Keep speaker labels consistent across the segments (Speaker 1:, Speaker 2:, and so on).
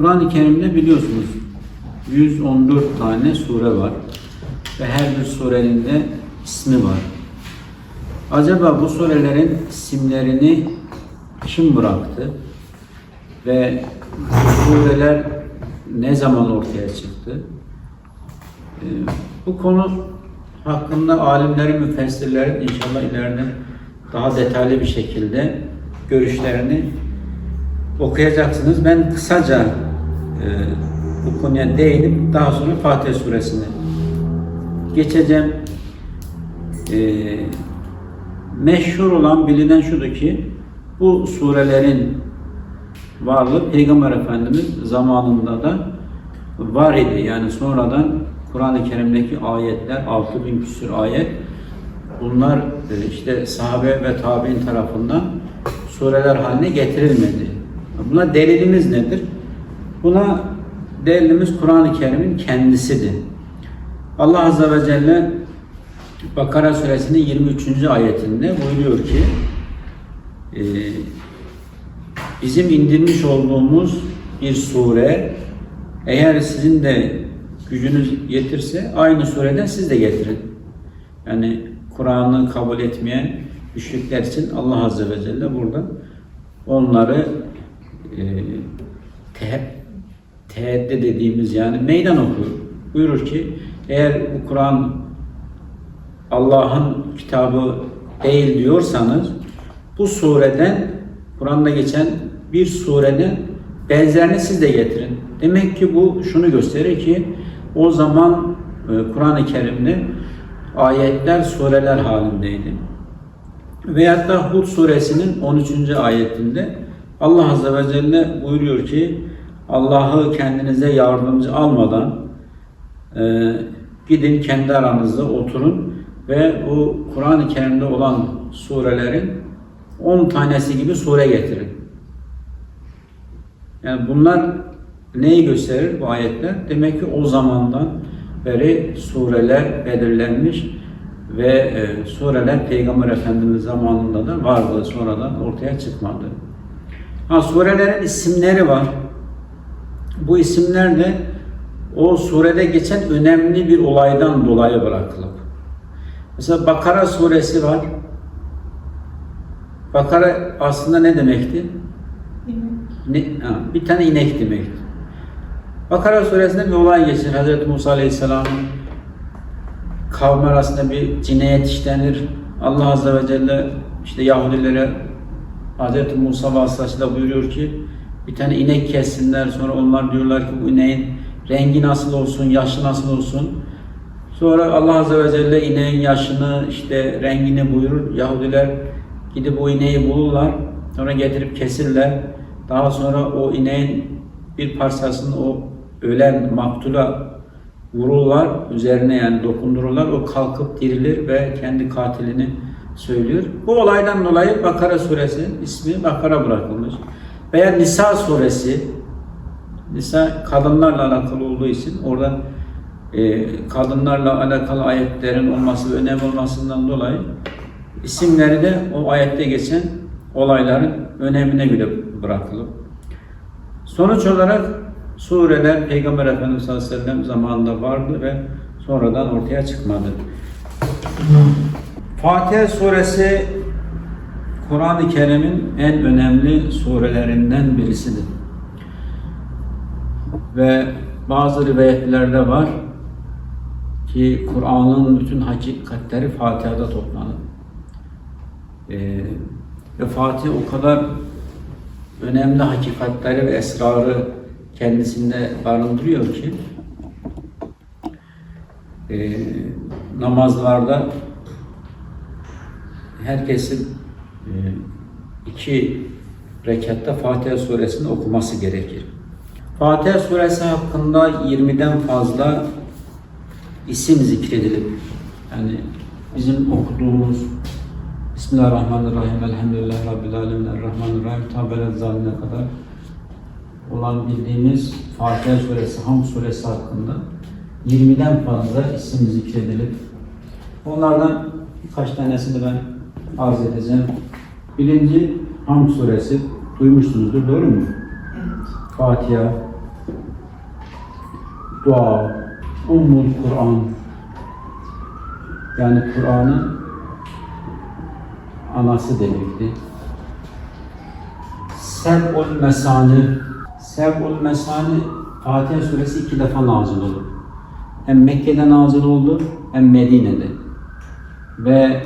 Speaker 1: Kur'an-ı Kerim'de biliyorsunuz 114 tane sure var ve her bir surenin de ismi var. Acaba bu surelerin isimlerini kim bıraktı ve bu sureler ne zaman ortaya çıktı? Ee, bu konu hakkında alimlerin, müfessirlerin inşallah ileride daha detaylı bir şekilde görüşlerini okuyacaksınız. Ben kısaca bu konuya değinip daha sonra Fatih suresine geçeceğim. E, meşhur olan bilinen şudur ki bu surelerin varlığı Peygamber Efendimiz zamanında da var idi. Yani sonradan Kur'an-ı Kerim'deki ayetler 6000 küsur ayet bunlar e, işte sahabe ve tabi'in tarafından sureler haline getirilmedi. Buna delilimiz nedir? Buna delilimiz Kur'an-ı Kerim'in kendisidir. Allah Azze ve Celle Bakara suresinin 23. ayetinde buyuruyor ki e, bizim indirmiş olduğumuz bir sure eğer sizin de gücünüz yetirse aynı sureden siz de getirin. Yani Kur'an'ı kabul etmeyen müşrikler için Allah Azze ve Celle burada onları e, tehdit dediğimiz yani meydan okuyor. Buyurur ki eğer bu Kur'an Allah'ın kitabı değil diyorsanız bu sureden Kur'an'da geçen bir surenin benzerini siz de getirin. Demek ki bu şunu gösterir ki o zaman e, Kur'an-ı Kerim'de ayetler sureler halindeydi. Veyahut da Hud suresinin 13. ayetinde Allah Azze ve Celle buyuruyor ki Allah'ı kendinize yardımcı almadan e, gidin kendi aranızda oturun ve bu Kur'an-ı Kerim'de olan surelerin 10 tanesi gibi sure getirin. Yani bunlar neyi gösterir bu ayetler? Demek ki o zamandan beri sureler belirlenmiş ve e, sureler Peygamber Efendimiz zamanında da vardı, sonradan ortaya çıkmadı. Ha, surelerin isimleri var. Bu isimler de o surede geçen önemli bir olaydan dolayı bırakılıp. Mesela Bakara suresi var. Bakara aslında ne demekti? Ne, ha, bir tane inek demekti. Bakara suresinde bir olay geçir. Hz. Musa Aleyhisselam'ın kavmi arasında bir cinayet işlenir. Allah Azze ve Celle işte Yahudilere Hz. Musa vasıtasıyla buyuruyor ki bir tane inek kessinler. Sonra onlar diyorlar ki bu ineğin rengi nasıl olsun, yaşı nasıl olsun. Sonra Allah Azze ve Celle ineğin yaşını, işte rengini buyurur. Yahudiler gidip o ineği bulurlar. Sonra getirip kesirler. Daha sonra o ineğin bir parçasını o ölen maktula vururlar. Üzerine yani dokundururlar. O kalkıp dirilir ve kendi katilini söylüyor. Bu olaydan dolayı Bakara suresi ismi Bakara bırakılmış. Veya Nisa suresi Nisa kadınlarla alakalı olduğu için oradan e, kadınlarla alakalı ayetlerin olması ve önemli olmasından dolayı isimleri de o ayette geçen olayların önemine göre bırakılıp sonuç olarak sureler Peygamber Efendimiz sallallahu aleyhi ve sellem zamanında vardı ve sonradan ortaya çıkmadı. Fatiha suresi Kur'an-ı Kerim'in en önemli surelerinden birisidir. Ve bazı rivayetlerde var ki Kur'an'ın bütün hakikatleri Fatiha'da toplanır. Ee, ve Fatih o kadar önemli hakikatleri ve esrarı kendisinde barındırıyor ki e, namazlarda herkesin iki rekatta Fatiha suresini okuması gerekir. Fatiha suresi hakkında 20'den fazla isim zikredilip yani bizim okuduğumuz Bismillahirrahmanirrahim Elhamdülillah Rabbil Alemin Errahmanirrahim Tabel Zalim'e kadar olan bildiğimiz Fatiha suresi, Ham suresi hakkında 20'den fazla isim zikredilip onlardan birkaç tanesini ben arz edeceğim. Birinci Ham suresi duymuşsunuzdur doğru mu?
Speaker 2: Evet.
Speaker 1: Fatiha, dua, Ummul Kur'an. Yani Kur'an'ın anası demekti. Seb'ul Mesani. Seb'ul Mesani Fatiha suresi iki defa nazil olur. Hem Mekke'de nazil oldu hem Medine'de. Ve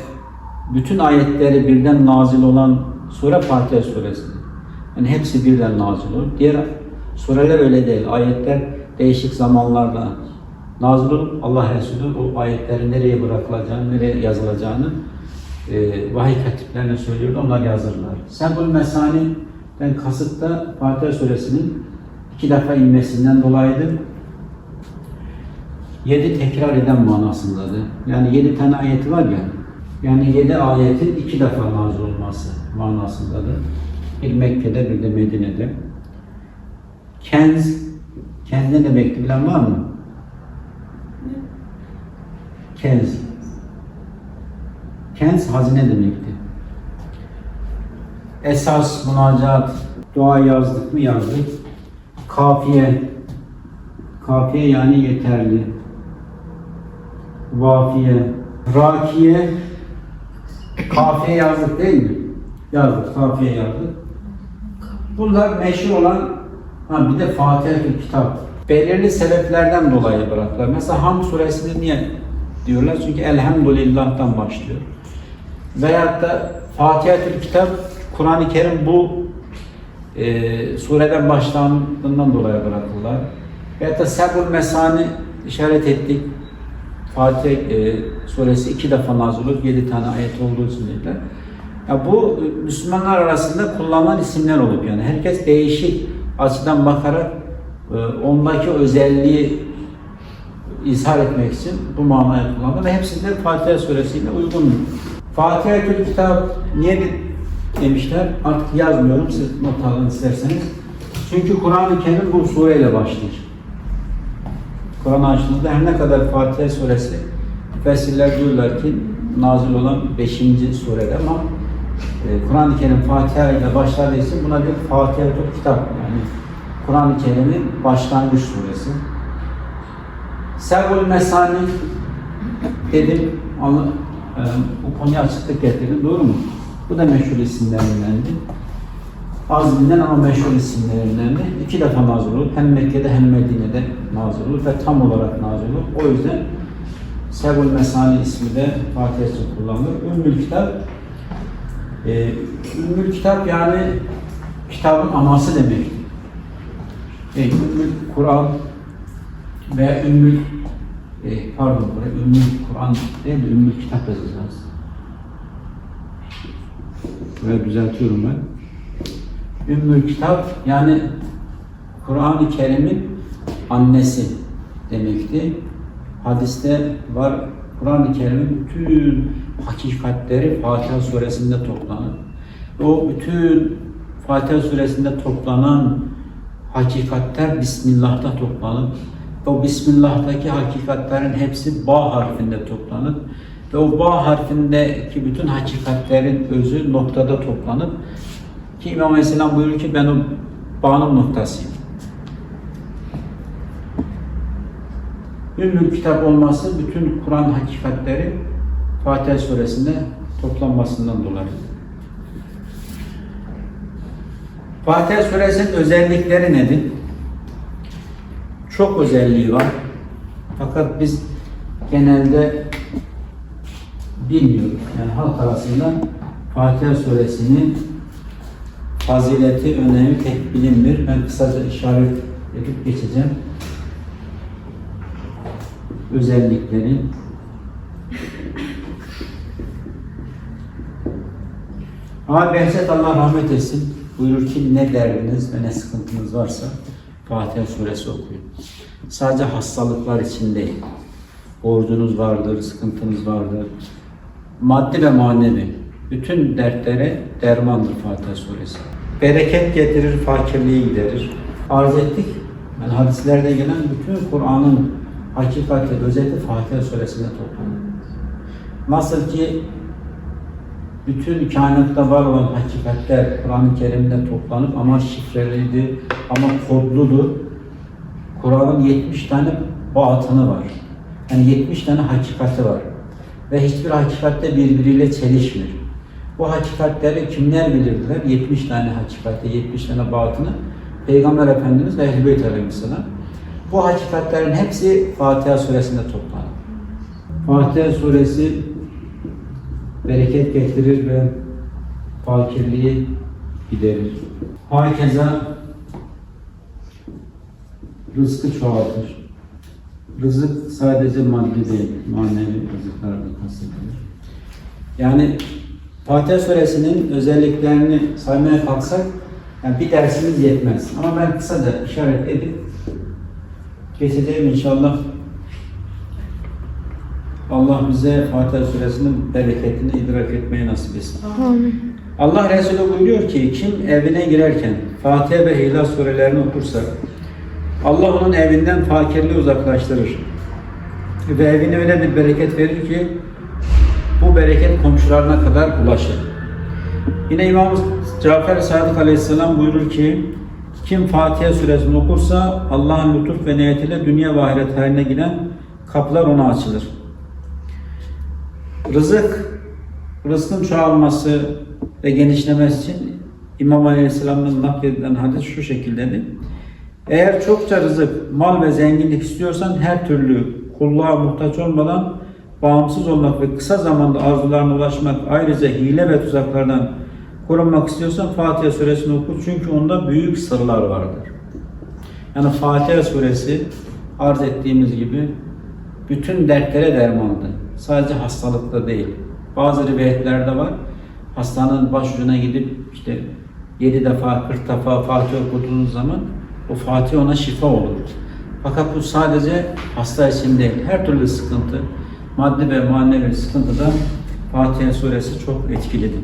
Speaker 1: bütün ayetleri birden nazil olan sure Fatiha suresi. Yani hepsi birden nazil olur. Diğer sureler öyle değil. Ayetler değişik zamanlarda nazil olup Allah Resulü o ayetlerin nereye bırakılacağını, nereye yazılacağını e, vahiy katiplerine söylüyordu. Onlar yazırlar. Sebul Mesani'den kasıt da Fatiha suresinin iki defa inmesinden dolayıdır. Yedi tekrar eden manasındadır. Yani yedi tane ayeti var ya, yani yedi ayetin iki defa nazil olması manasındadır. Bir Mekke'de bir de Medine'de. Kenz, kenz ne demekti bilen var mı? Kenz. Kenz hazine demekti. Esas, münacat, dua yazdık mı yazdık. Kafiye, kafiye yani yeterli. Vafiye, rakiye, kafiye yazdık değil mi? Yazdık, kafiye yazdık. Bunlar meşhur olan, ha bir de Fatiha-ül Kitap. Belirli sebeplerden dolayı bıraktılar. Mesela Ham suresini niye diyorlar? Çünkü Elhamdülillah'tan başlıyor. Veyahut da Fatiha-ül Kitap, Kur'an-ı Kerim bu e, sureden başlandığından dolayı bırakırlar. Veyahut da Sebul Mesani işaret ettik. Fatih e, suresi iki defa nazil olur, yedi tane ayet olduğu için dediler. Ya bu e, Müslümanlar arasında kullanılan isimler olup yani herkes değişik açıdan bakarak e, ondaki özelliği izhar etmek için bu manayı kullanır ve hepsi de Fatiha suresiyle uygun. Fatiha kitap niye de- demişler? Artık yazmıyorum, siz not alın isterseniz. Çünkü Kur'an-ı Kerim bu sureyle başlıyor. Kur'an açtığınızda her ne kadar Fatiha suresi müfessirler diyorlar ki nazil olan 5. surede ama e, Kur'an-ı Kerim Fatiha ile başladığı için buna bir Fatiha kitap yani Kur'an-ı Kerim'in başlangıç suresi. Sevul Mesani dedim Allah, e, bu konuya açıklık getirdim doğru mu? Bu da meşhur isimlerindendi. Az bilinen ama meşhur isimlerindendi. İki defa nazil olur. Hem Mekke'de hem Medine'de nazil olur ve tam olarak nazil olur. O yüzden Sebul Mesani ismi de Fatiha için kullanılır. Ümmül Kitap e, Ümmül Kitap yani kitabın anası demek. E, Ümmül Kur'an ve Ümmül e, pardon buraya Ümmül Kur'an değil de Ümmül Kitap yazacağız. Buraya düzeltiyorum ben. Ümmül Kitap yani Kur'an-ı Kerim'in annesi demekti. Hadiste var Kur'an-ı Kerim'in bütün hakikatleri Fatiha suresinde toplanır. O bütün Fatiha suresinde toplanan hakikatler Bismillah'ta toplanır. O Bismillah'taki hakikatlerin hepsi Ba harfinde toplanır. Ve o Ba harfindeki bütün hakikatlerin özü noktada toplanır. Ki İmam Aleyhisselam buyuruyor ki ben o Ba'nın noktasıyım. Ümmül kitap olması bütün Kur'an hakikatleri Fatiha suresinde toplanmasından dolayı. Fatiha suresinin özellikleri nedir? Çok özelliği var. Fakat biz genelde bilmiyoruz. Yani halk arasında Fatiha suresinin fazileti, önemi pek bilinmiyor. Ben kısaca işaret edip geçeceğim. Özellikleri. Ama Behzat Allah rahmet etsin buyurur ki ne derdiniz ve ne sıkıntınız varsa Fatiha suresi okuyun. Sadece hastalıklar için değil. Borcunuz vardır, sıkıntınız vardır. Maddi ve manevi. Bütün dertlere dermandır Fatiha suresi. Bereket getirir, fakirliği giderir. Arz ettik. Yani hadislerde gelen bütün Kur'an'ın hakikati, özeti Fatiha suresinde toplanır. Nasıl ki bütün kainatta var olan hakikatler Kur'an-ı Kerim'de toplanıp ama şifreliydi, ama kodludur. Kur'an'ın 70 tane batını var. Yani 70 tane hakikati var. Ve hiçbir hakikatte birbiriyle çelişmiyor. Bu hakikatleri kimler bilirdiler? 70 tane hakikati, 70 tane batını Peygamber Efendimiz ve Ehl-i Beyt Aleyhisselam. Bu hakikatlerin hepsi Fatiha suresinde toplanır. Fatiha suresi bereket getirir ve fakirliği giderir. Hakeza rızkı çoğaltır. Rızık sadece maddi değil, manevi rızıklar da kastedilir. Yani Fatiha suresinin özelliklerini saymaya kalksak yani bir dersimiz yetmez. Ama ben kısaca işaret edip geçeceğim inşallah. Allah bize Fatiha suresinin bereketini idrak etmeyi nasip etsin.
Speaker 2: Amin.
Speaker 1: Allah Resulü buyuruyor ki kim evine girerken Fatiha ve İhlas surelerini okursa Allah onun evinden fakirliği uzaklaştırır. Ve evine öyle bir bereket verir ki bu bereket komşularına kadar ulaşır. Yine İmam Cafer Sadık Aleyhisselam buyurur ki kim Fatiha suresini okursa Allah'ın lütuf ve niyetiyle dünya ve ahiret haline giden kapılar ona açılır. Rızık, rızkın çoğalması ve genişlemesi için İmam Aleyhisselam'ın nakledilen hadis şu şekildedir. Eğer çokça rızık, mal ve zenginlik istiyorsan her türlü kulluğa muhtaç olmadan bağımsız olmak ve kısa zamanda arzularına ulaşmak ayrıca hile ve tuzaklardan korunmak istiyorsan Fatiha suresini oku çünkü onda büyük sırlar vardır. Yani Fatiha suresi arz ettiğimiz gibi bütün dertlere dermandır. Sadece hastalıkta değil. Bazı rivayetlerde var. Hastanın başucuna gidip işte 7 defa 40 defa Fatiha okuduğunuz zaman o Fatiha ona şifa olur. Fakat bu sadece hasta için değil. Her türlü sıkıntı, maddi ve manevi sıkıntıda Fatiha suresi çok etkilidir.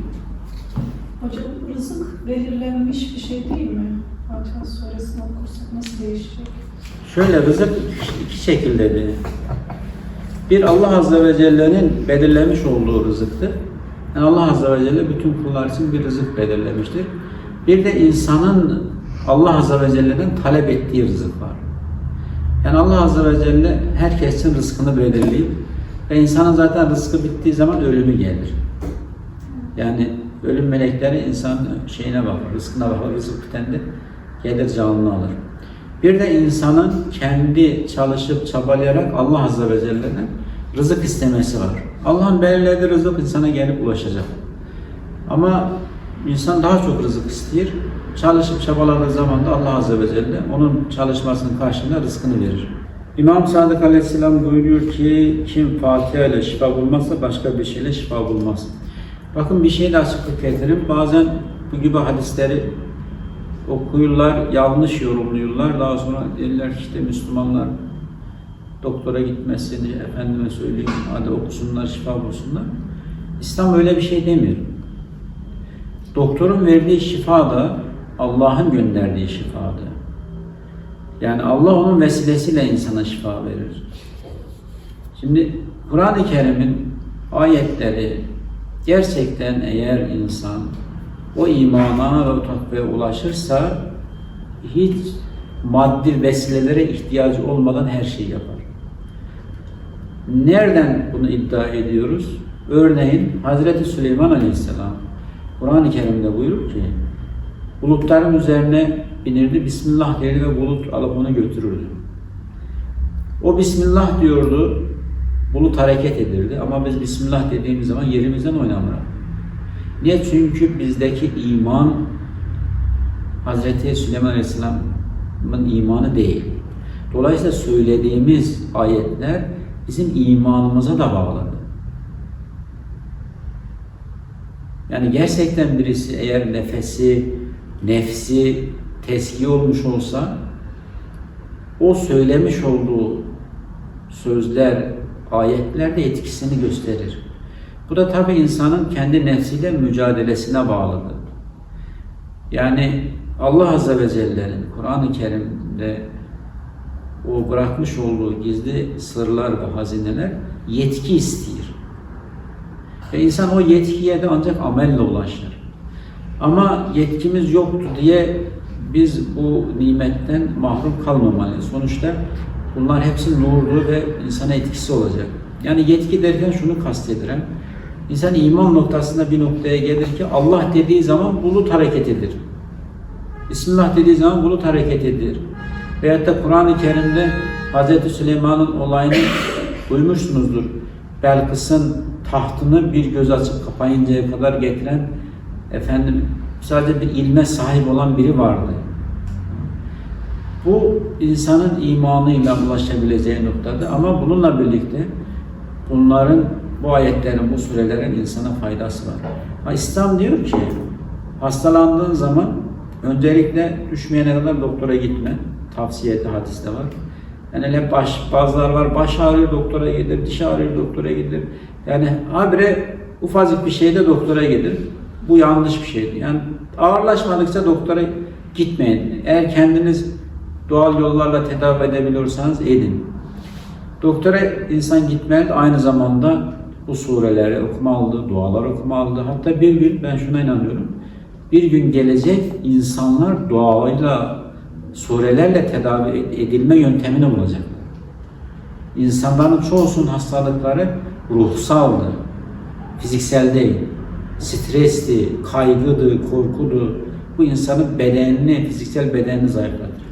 Speaker 2: Hocam rızık belirlenmiş bir şey değil mi? Fatiha suresini okursak nasıl değişecek?
Speaker 1: Şöyle rızık iki şekildedir. Bir Allah Azze ve Celle'nin belirlemiş olduğu rızıktır. Yani Allah Azze ve Celle bütün kullar için bir rızık belirlemiştir. Bir de insanın Allah Azze ve Celle'den talep ettiği rızık var. Yani Allah Azze ve Celle herkesin rızkını belirleyip ve insanın zaten rızkı bittiği zaman ölümü gelir. Yani ölüm melekleri insanın şeyine bakar, rızkına bakar, rızık bitende gelir canını alır. Bir de insanın kendi çalışıp çabalayarak Allah Azze ve Celle'den rızık istemesi var. Allah'ın belirlediği rızık insana gelip ulaşacak. Ama insan daha çok rızık istiyor. Çalışıp çabaladığı zaman da Allah Azze ve Celle onun çalışmasının karşılığında rızkını verir. İmam Sadık Aleyhisselam buyuruyor ki kim Fatiha ile şifa bulmazsa başka bir şeyle şifa bulmaz. Bakın bir şeyle açıklık getirin. Bazen bu gibi hadisleri okuyurlar, yanlış yorumluyorlar. Daha sonra derler işte Müslümanlar doktora gitmesini efendime söyleyeyim, hadi okusunlar, şifa bulsunlar. İslam öyle bir şey demiyor. Doktorun verdiği şifa da Allah'ın gönderdiği şifadır. Yani Allah onun vesilesiyle insana şifa verir. Şimdi Kur'an-ı Kerim'in ayetleri gerçekten eğer insan o imana ve takvaya ulaşırsa hiç maddi vesilelere ihtiyacı olmadan her şeyi yapar. Nereden bunu iddia ediyoruz? Örneğin Hazreti Süleyman Aleyhisselam Kur'an-ı Kerim'de buyurur ki bulutların üzerine binirdi, Bismillah derdi ve bulut alıp onu götürürdü. O Bismillah diyordu, bulut hareket edirdi ama biz Bismillah dediğimiz zaman yerimizden oynamırız. Niye? Çünkü bizdeki iman Hazreti Süleyman Aleyhisselam'ın imanı değil. Dolayısıyla söylediğimiz ayetler bizim imanımıza da bağlıdır. Yani gerçekten birisi eğer nefesi, nefsi teski olmuş olsa o söylemiş olduğu sözler, ayetler de etkisini gösterir. Bu da tabi insanın kendi nefsiyle mücadelesine bağlıdır. Yani Allah Azze ve Celle'nin Kur'an-ı Kerim'de o bırakmış olduğu gizli sırlar ve hazineler yetki istiyor. Ve insan o yetkiye de ancak amelle ulaşır. Ama yetkimiz yoktu diye biz bu nimetten mahrum kalmamalıyız. Sonuçta bunlar hepsi nurlu ve insana etkisi olacak. Yani yetki derken şunu kastedilen, insan iman noktasında bir noktaya gelir ki Allah dediği zaman bulut hareket edilir. Bismillah dediği zaman bulut hareket edilir. Veyahut da Kur'an-ı Kerim'de Hz. Süleyman'ın olayını duymuşsunuzdur. Belkıs'ın tahtını bir göz açıp kapayıncaya kadar getiren efendim sadece bir ilme sahip olan biri vardı. Bu insanın imanıyla ulaşabileceği noktada ama bununla birlikte bunların bu ayetlerin, bu surelerin insana faydası var. Ha, İslam diyor ki hastalandığın zaman öncelikle düşmeyene kadar doktora gitme. Tavsiye etti hadiste var. Yani hele baş, bazılar var baş ağrıyor doktora gidilir, diş ağrıyor doktora gidilir. Yani habire ufacık bir şeyde doktora gidilir. Bu yanlış bir şeydi. Yani ağırlaşmadıkça doktora gitmeyin. Eğer kendiniz doğal yollarla tedavi edebiliyorsanız edin. Doktora insan gitmeli aynı zamanda bu sureleri okumalı, dualar okumalı. Hatta bir gün ben şuna inanıyorum. Bir gün gelecek insanlar duayla, surelerle tedavi edilme yöntemini bulacak. İnsanların çoğusunun hastalıkları ruhsaldı, fiziksel değil. Stresli, kaygıdı, korkudu. Bu insanın bedenini, fiziksel bedenini zayıflatır.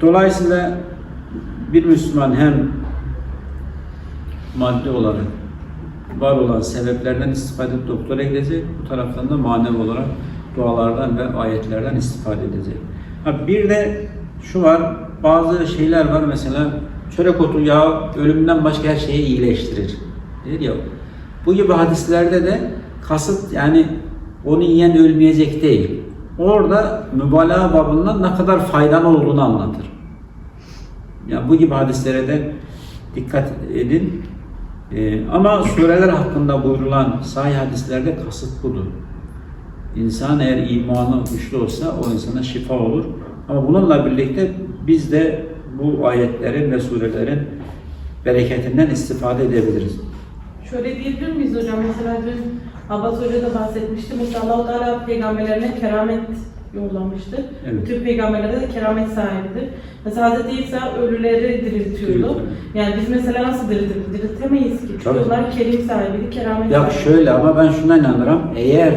Speaker 1: Dolayısıyla bir Müslüman hem maddi olarak var olan sebeplerden istifade edip doktora gidecek, bu taraftan da manevi olarak dualardan ve ayetlerden istifade edecek. Ha bir de şu var, bazı şeyler var mesela çörek otu yağı ölümden başka her şeyi iyileştirir. Değil ya. Bu gibi hadislerde de kasıt yani onu yiyen ölmeyecek değil. Orada mübalağa babından ne kadar faydalı olduğunu anlatır. Yani bu gibi hadislere de dikkat edin. Ee, ama sureler hakkında buyurulan sahih hadislerde kasıt budur. İnsan eğer imanı güçlü olsa o insana şifa olur. Ama bununla birlikte biz de bu ayetlerin ve surelerin bereketinden istifade edebiliriz.
Speaker 3: Şöyle diyebilir miyiz hocam? Mesela dün Abbas Hoca da bahsetmişti. Mesela Allah-u Teala peygamberlerine keramet yollamıştır.
Speaker 1: Evet.
Speaker 3: Bütün peygamberlere de keramet sahibidir. Mesela Hz. İsa ölüleri diriltiyordu.
Speaker 1: Diriltiyor.
Speaker 3: Yani biz mesela nasıl diriltiriz? Diriltemeyiz ki. Çünkü
Speaker 1: Tabii.
Speaker 3: onlar kerim sahibi, keramet
Speaker 1: Ya
Speaker 3: sahibi.
Speaker 1: şöyle ama ben şuna inanırım. Eğer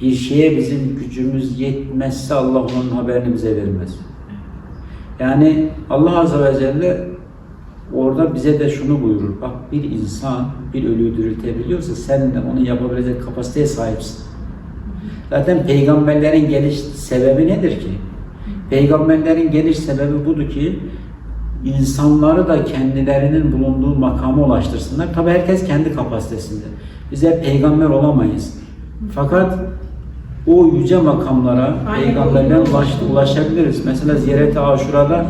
Speaker 1: bir şeye bizim gücümüz yetmezse Allah onun haberini bize vermez. Yani Allah Azze ve Celle orada bize de şunu buyurur. Bak bir insan bir ölüyü diriltebiliyorsa sen de onu yapabilecek kapasiteye sahipsin. Zaten peygamberlerin geliş sebebi nedir ki? Peygamberlerin geliş sebebi budur ki insanları da kendilerinin bulunduğu makama ulaştırsınlar. Tabi herkes kendi kapasitesinde. Bize peygamber olamayız. Fakat o yüce makamlara peygamberden ulaş, ulaşabiliriz. Mesela ziyaret-i aşurada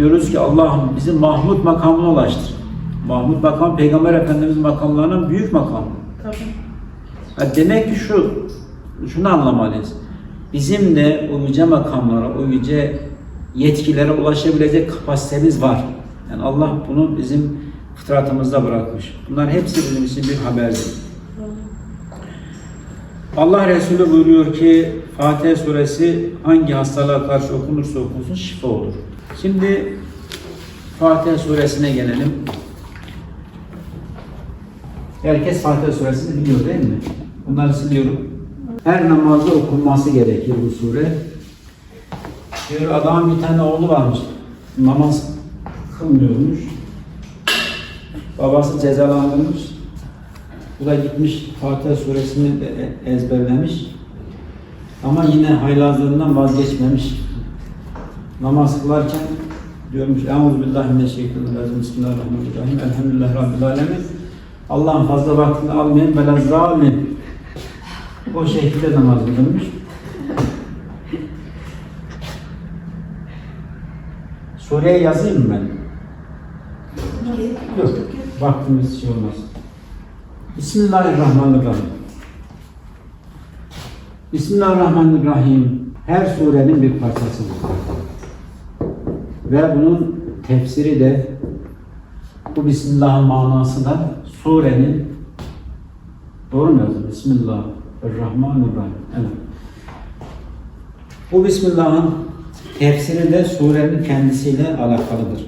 Speaker 1: diyoruz ki Allah'ım bizi Mahmud makamına ulaştır. Mahmud makam peygamber efendimiz makamlarının büyük makamı.
Speaker 3: Tabii.
Speaker 1: Ha demek ki şu, şunu anlamalıyız. Bizim de o yüce makamlara, o yüce yetkilere ulaşabilecek kapasitemiz var. Yani Allah bunu bizim fıtratımızda bırakmış. Bunlar hepsi bizim için bir haberdir. Allah Resulü buyuruyor ki Fatiha suresi hangi hastalığa karşı okunursa okunsun şifa olur. Şimdi Fatiha suresine gelelim. Herkes Fatiha suresini biliyor değil mi? Bunları siliyorum. Her namazda okunması gerekir bu sure. Diyor adamın bir tane oğlu varmış. Namaz kılmıyormuş. Babası cezalandırmış. Bu da gitmiş Fatiha suresini de e- ezberlemiş. Ama yine haylazlığından vazgeçmemiş. Namaz kılarken diyormuş Euzubillahimineşşeytanirracim Bismillahirrahmanirrahim Elhamdülillahi Rabbil Alemin Allah'ın fazla vaktini almayın ve zalim. O şekilde namaz kılınmış. Sureye yazayım mı ben? Yok. Vaktimiz şey olmaz. Bismillahirrahmanirrahim. Bismillahirrahmanirrahim. Her surenin bir parçasıdır. Ve bunun tefsiri de bu Bismillah'ın manası da surenin doğru mu yazdım? Bismillahirrahmanirrahim. Evet. Bu Bismillah'ın tefsiri de surenin kendisiyle alakalıdır.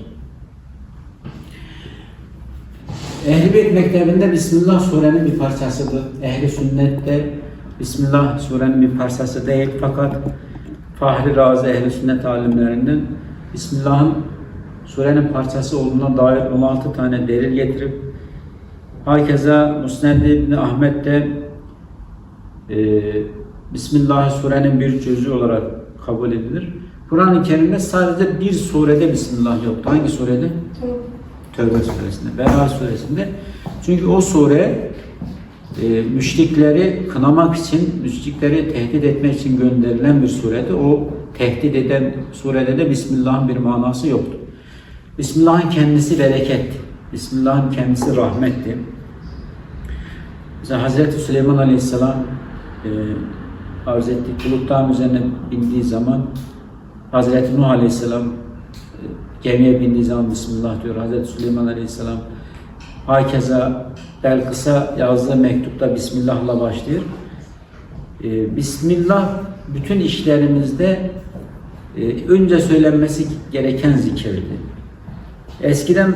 Speaker 1: Ehl-i Beyt Mektebi'nde Bismillah surenin bir parçasıdır. Ehli sünnette Bismillah surenin bir parçası değil fakat Fahri Razi Ehl-i Sünnet alimlerinden Bismillah'ın surenin parçası olduğuna dair 16 tane delil getirip Hakeza Musned İbni Ahmet de e, Bismillah surenin bir cüzü olarak kabul edilir. Kur'an-ı Kerim'de sadece bir surede Bismillah yoktu. Hangi surede? Tövbe suresinde, Bela suresinde. Çünkü o sure e, müşrikleri kınamak için, müşrikleri tehdit etmek için gönderilen bir surede. O tehdit eden surede de Bismillah'ın bir manası yoktu. Bismillah'ın kendisi bereketti. Bismillah'ın kendisi rahmetti. Mesela Hazreti Süleyman Aleyhisselam e, arz ettik bulutların üzerine bindiği zaman Hazreti Nuh Aleyhisselam e, gemiye bindiği zaman Bismillah diyor. Hazreti Süleyman Aleyhisselam hakeza Belkıs'a yazdığı mektupta Bismillah'la başlıyor. E, Bismillah bütün işlerimizde e, önce söylenmesi gereken zikirdi. Eskiden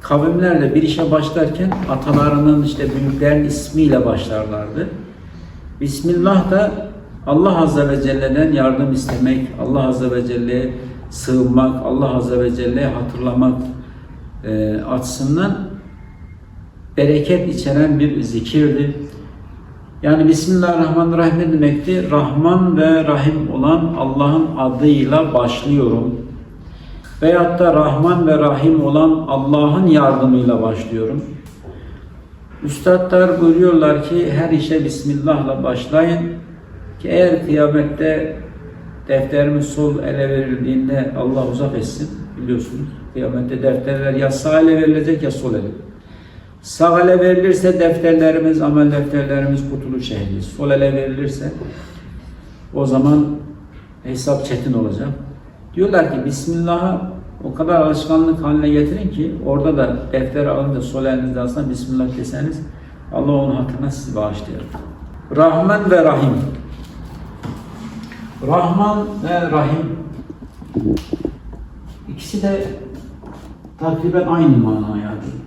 Speaker 1: kavimlerle bir işe başlarken atalarının işte büyüklerin ismiyle başlarlardı. Bismillah da Allah Azze ve Celle'den yardım istemek, Allah Azze ve Celle'ye sığınmak, Allah Azze ve Celle'ye hatırlamak e, açısından bereket içeren bir zikirdi. Yani Bismillahirrahmanirrahim ne demekti? Rahman ve Rahim olan Allah'ın adıyla başlıyorum. Veyahut da Rahman ve Rahim olan Allah'ın yardımıyla başlıyorum. Üstadlar buyuruyorlar ki her işe Bismillah'la başlayın ki eğer kıyamette defterimiz sol ele verildiğinde Allah uzak etsin biliyorsunuz. Kıyamette defterler ya sağ ele verilecek ya sol ele. Sağ ele verilirse defterlerimiz, amel defterlerimiz kurtuluş ehli. Sol ele verilirse o zaman hesap çetin olacak. Diyorlar ki Bismillah'a o kadar alışkanlık haline getirin ki orada da defter alınca sol elinizde aslında Bismillah deseniz Allah onun hatırına sizi bağışlıyor. Rahman ve Rahim. Rahman ve Rahim ikisi de takriben aynı manaya geliyor.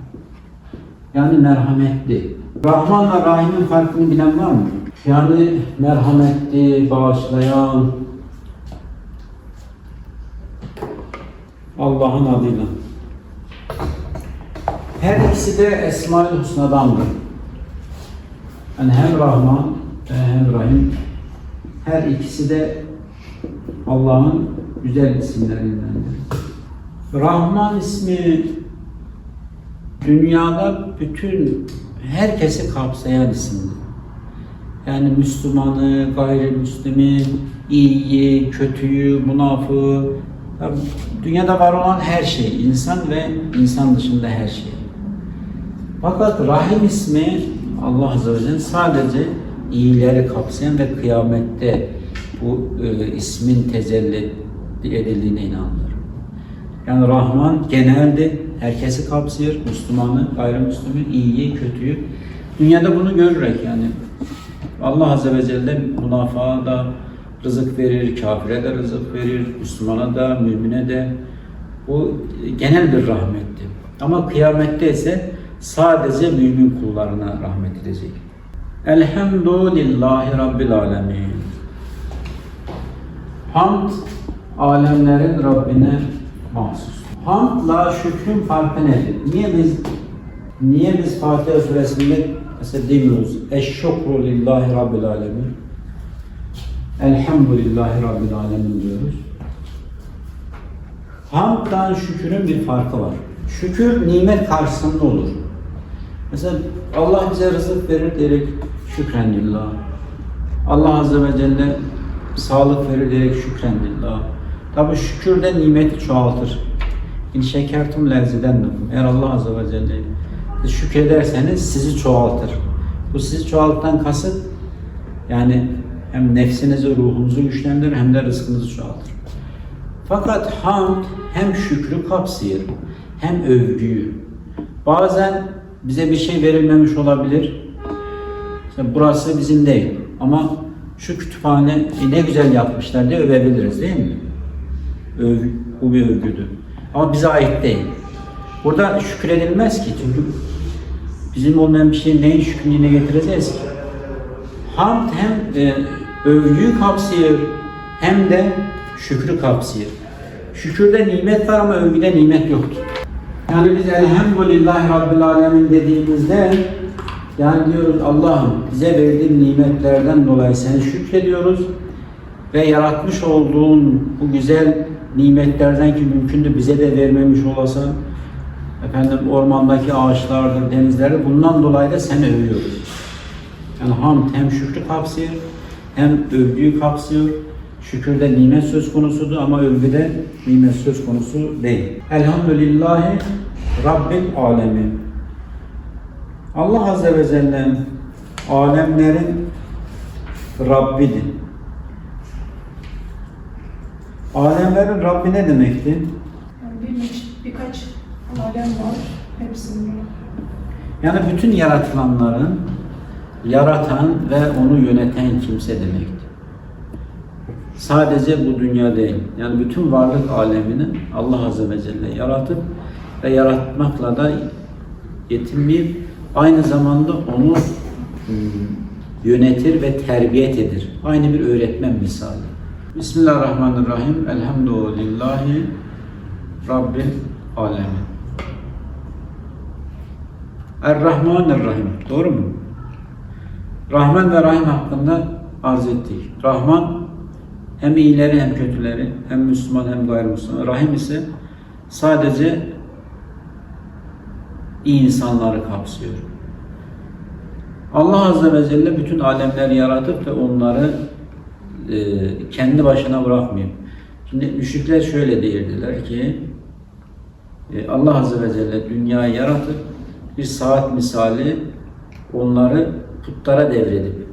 Speaker 1: Yani merhametli. Rahmanla Rahim'in farkını bilen var mı? Yani merhametli, bağışlayan, Allah'ın adıyla. Her ikisi de Esma-ül Hüsna'dandır. Yani hem Rahman hem Rahim her ikisi de Allah'ın güzel isimlerindendir. Rahman ismi dünyada bütün herkesi kapsayan isimdir. Yani Müslümanı, gayrimüslimi, iyiyi, kötüyü, münafığı, dünyada var olan her şey, insan ve insan dışında her şey. Fakat Rahim ismi Allah Azze ve Celle sadece iyileri kapsayan ve kıyamette bu e, ismin tecelli edildiğine inanılır. Yani Rahman genelde herkesi kapsıyor. Müslümanı, gayrimüslimi, iyiyi, kötüyü. Dünyada bunu görürek yani Allah Azze ve Celle münafığa da rızık verir, kafire de rızık verir, Müslümana da, mümine de. Bu genel bir rahmetti. Ama kıyamette ise sadece mümin kullarına rahmet edecek. Elhamdülillahi Rabbil Alemin. Hamd alemlerin Rabbine mahsus. Hamdla şükrün farkı nedir? Niye biz niye biz Fatiha suresinde mesela demiyoruz? Eşşukru lillahi Rabbil Alemin. Elhamdülillahi Rabbil Alemin diyoruz. Hamddan şükürün bir farkı var. Şükür nimet karşısında olur. Mesela Allah bize rızık verir diyerek şükren lillah. Allah Azze ve Celle sağlık verir diyerek şükren lillah. Tabi şükür de nimeti çoğaltır. İn şekertum lezzedennekum. Eğer Allah Azze ve Celle şükrederseniz sizi çoğaltır. Bu sizi çoğalttan kasıt yani hem nefsinizi, ruhunuzu güçlendirir hem de rızkınızı çoğaltır. Fakat hamd hem şükrü kapsayır hem övgüyü. Bazen bize bir şey verilmemiş olabilir. İşte burası bizim değil ama şu kütüphane ne güzel yapmışlar diye övebiliriz değil mi? Övgü, bu bir övgüdür. Ama bize ait değil. Burada şükredilmez ki çünkü bizim olmayan bir şeyin neyin şükrünü getireceğiz ki? Hamd hem e, övgüyü kapsıyor hem de şükrü kapsıyor. Şükürde nimet var ama övgüde nimet yoktur. Yani biz elhamdülillahi rabbil alemin dediğimizde yani diyoruz Allah'ım bize verdiğin nimetlerden dolayı seni şükrediyoruz ve yaratmış olduğun bu güzel nimetlerden ki mümkündü bize de vermemiş olasan efendim ormandaki ağaçlardır, denizlerdir bundan dolayı da seni övüyoruz. Yani hamd hem şükrü kapsıyor hem övgüyü kapsıyor. Şükürde nimet söz konusudur ama övgüde nimet söz konusu değil. Elhamdülillahi Rabbil alemin. Allah Azze ve Celle alemlerin Rabbidir. Alemlerin Rabbi ne demekti?
Speaker 2: Yani bir, birkaç alem var. Hepsinin
Speaker 1: Yani bütün yaratılanların yaratan ve onu yöneten kimse demektir. Sadece bu dünya değil. Yani bütün varlık alemini Allah Azze ve Celle yaratıp ve yaratmakla da yetinmeyip aynı zamanda onu hmm, yönetir ve terbiyet edir. Aynı bir öğretmen misali. Bismillahirrahmanirrahim. Elhamdülillahi Rabbil alemin. Er-Rahmanir-Rahim. Doğru mu? Rahman ve Rahim hakkında arz ettik. Rahman hem iyileri hem kötüleri, hem Müslüman hem gayrimüslim. Rahim ise sadece iyi insanları kapsıyor. Allah Azze ve Celle bütün alemleri yaratıp ve onları e, kendi başına bırakmıyor. Şimdi müşrikler şöyle derdiler ki e, Allah Azze ve Celle dünyayı yaratıp bir saat misali onları putlara devredip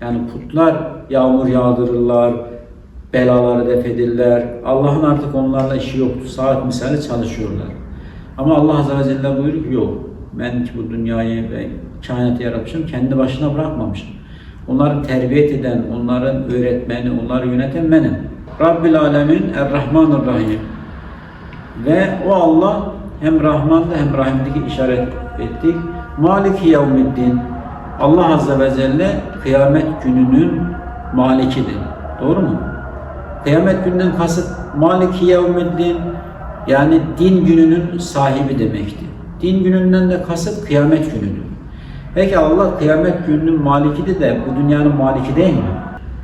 Speaker 1: yani putlar yağmur yağdırırlar, belaları def edirler. Allah'ın artık onlarla işi yoktu. Saat misali çalışıyorlar. Ama Allah Azze ve Celle buyuruyor ki yok. Ben ki bu dünyayı ve kainatı yaratmışım. Kendi başına bırakmamışım. Onları terbiyet eden, onların öğretmeni, onları yöneten benim. Rabbil Alemin Er-Rahmanir-Rahim. Ve o Allah hem Rahman'da hem Rahim'deki işaret ettik. Maliki yevmiddin. Allah Azze ve Celle kıyamet gününün malikidir. Doğru mu? Kıyamet gününden kasıt Maliki yevmiddin yani din gününün sahibi demekti. Din gününden de kasıt kıyamet günüdür. Peki Allah kıyamet gününün malikidir de bu dünyanın maliki değil mi?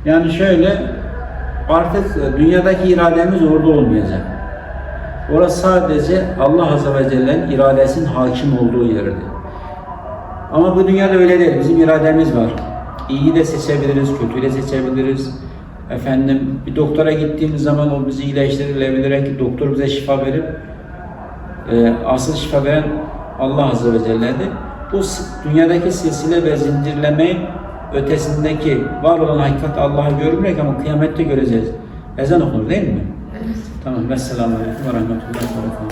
Speaker 1: Yani şöyle artık dünyadaki irademiz orada olmayacak. Orası sadece Allah Azze ve Celle'nin iradesinin hakim olduğu yerdir. Ama bu dünyada öyle değil. Bizim irademiz var. İyiyi de seçebiliriz, kötüyü de seçebiliriz. Efendim bir doktora gittiğimiz zaman o bizi iyileştirilebilir doktor bize şifa verip e, asıl şifa veren Allah Azze ve Celle'dir. Bu dünyadaki silsile ve zincirlemeyin ötesindeki var olan hakikat Allah'ı görmüyoruz ama kıyamette göreceğiz. Ezan okunur değil mi?
Speaker 3: Evet.
Speaker 1: Tamam. Vesselamu Aleyküm ve Berekatuhu.